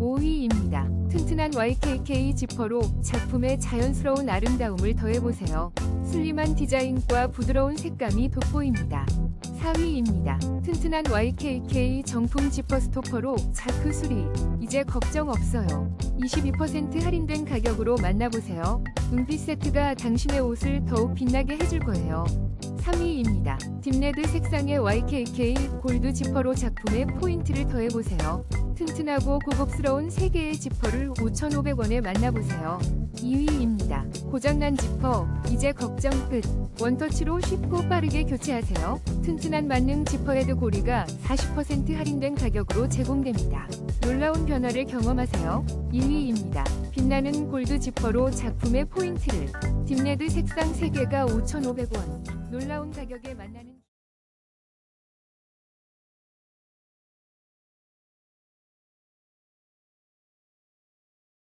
5위입니다. 튼튼한 YKK 지퍼로 작품의 자연스러운 아름다움을 더해보세요. 슬림한 디자인과 부드러운 색감이 돋보입니다. 4위입니다. 튼튼한 YKK 정품 지퍼 스토퍼로 자크 수리. 이제 걱정 없어요. 22% 할인된 가격으로 만나보세요. 은빛 세트가 당신의 옷을 더욱 빛나게 해줄 거예요. 3위입니다. 딥레드 색상의 YKK 골드 지퍼로 작품에 포인트를 더해보세요. 튼튼하고 고급스러운 3개의 지퍼를 5,500원에 만나보세요. 2위입니다. 고장난 지퍼, 이제 걱정 끝. 원터치로 쉽고 빠르게 교체하세요. 튼튼한 만능 지퍼헤드 고리가 40% 할인된 가격으로 제공됩니다. 놀라운 변화를 경험하세요. 1위입니다. 빛나는 골드 지퍼로 작품의 포인트를 딥레드 색상 3개가 5,500원. 놀라운 가격에 만나는